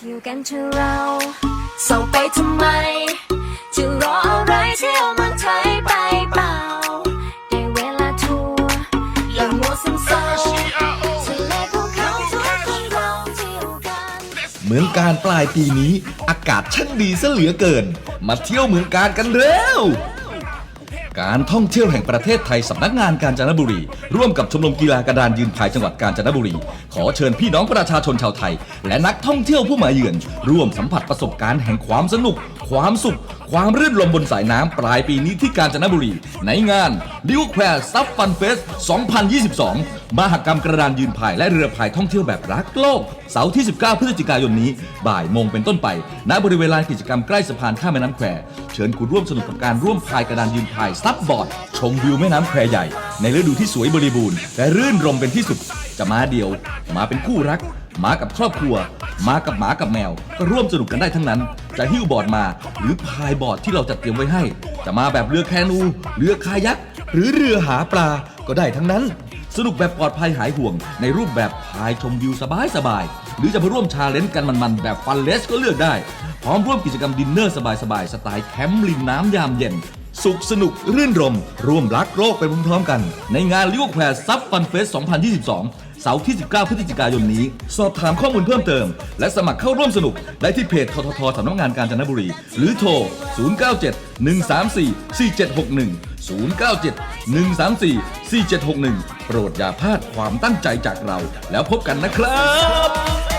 ที่ยวกันเถอะเราเศร้าไปทำไม จะรออะไรเที่ยวเมืองไทยไปเปล่าได้เวลาทัวร์อย่ามัวซึมเศร้าทะเลภูเขาทุกคนเราเที่ยวกันเมืองการปลายปีนี้ อากาศช่างดีซะเหลือเกิน มาเที่ยวเมืองการกันเร็ว การท่องเที่ยวแห่งประเทศไทยสำนักงานกาญจนบุรี ร่วมกับชมรมกีฬากระดานยืนพายจังหวัดกาญจนบุรี ขอเชิญพี่น้องประชาชนชาวไทย และนักท่องเที่ยวผู้มาเยือน ร่วมสัมผัสประสบการณ์แห่งความสนุก ความสุข ความรื่นรมบนสายน้ำปลายปีนี้ที่กาญจนบุรี ในงานดิวแควร์ซับฟันเฟส 2022 มหกรรมกระดานยืนพายและเรือพายท่องเที่ยวแบบรักโลก เสาร์ที่ 19 พฤศจิกายนนี้ บ่ายโมงเป็นต้นไป ณบริเวณลานกิจกรรมใกล้สะพานข้ามแม่น้ำแควเชิญคุณร่วมสนุกกับการร่วมพายกระดานยืนพายซับบอร์ด ชมวิวแม่น้ำแควใหญ่ ในฤดูที่สวยบริบูรณ์และรื่นรมเป็นที่สุดจะมาเดียว มาเป็นคู่รัก มากับครอบครัว มากับหมากับแมว ก็ร่วมสนุกกันได้ทั้งนั้น จะหิ้วบอร์ดมา หรือพายบอร์ดที่เราจัดเตรียมไว้ให้ จะมาแบบเรือแคนู เรือคายัก หรือเรือหาปลาก็ได้ทั้งนั้น สนุกแบบปลอดภัยหายห่วง ในรูปแบบพายชมวิวสบายๆหรือจะมาร่วมชาเลนจ์กันมันๆแบบฟันเลสก็เลือกได้พร้อมร่วมกิจกรรมดินเนอร์สบายๆสไตล์แคมป์ริมน้ำยามเย็น สุขสนุกรื่นรม ร่วมรักโลกไปพร้อมๆกัน ในงานลิวแควร์ซับฟันเฟส 2022 เสาร์ที่ 19 พฤศจิกายนนี้ สอบถามข้อมูลเพิ่มเติม และสมัครเข้าร่วมสนุก ได้ที่เพจทททสำนักงานกาญจนบุรี หรือโทร 097 134 4761 097 134 4761 โปรดอย่าพลาดความตั้งใจจากเรา แล้วพบกันนะครับ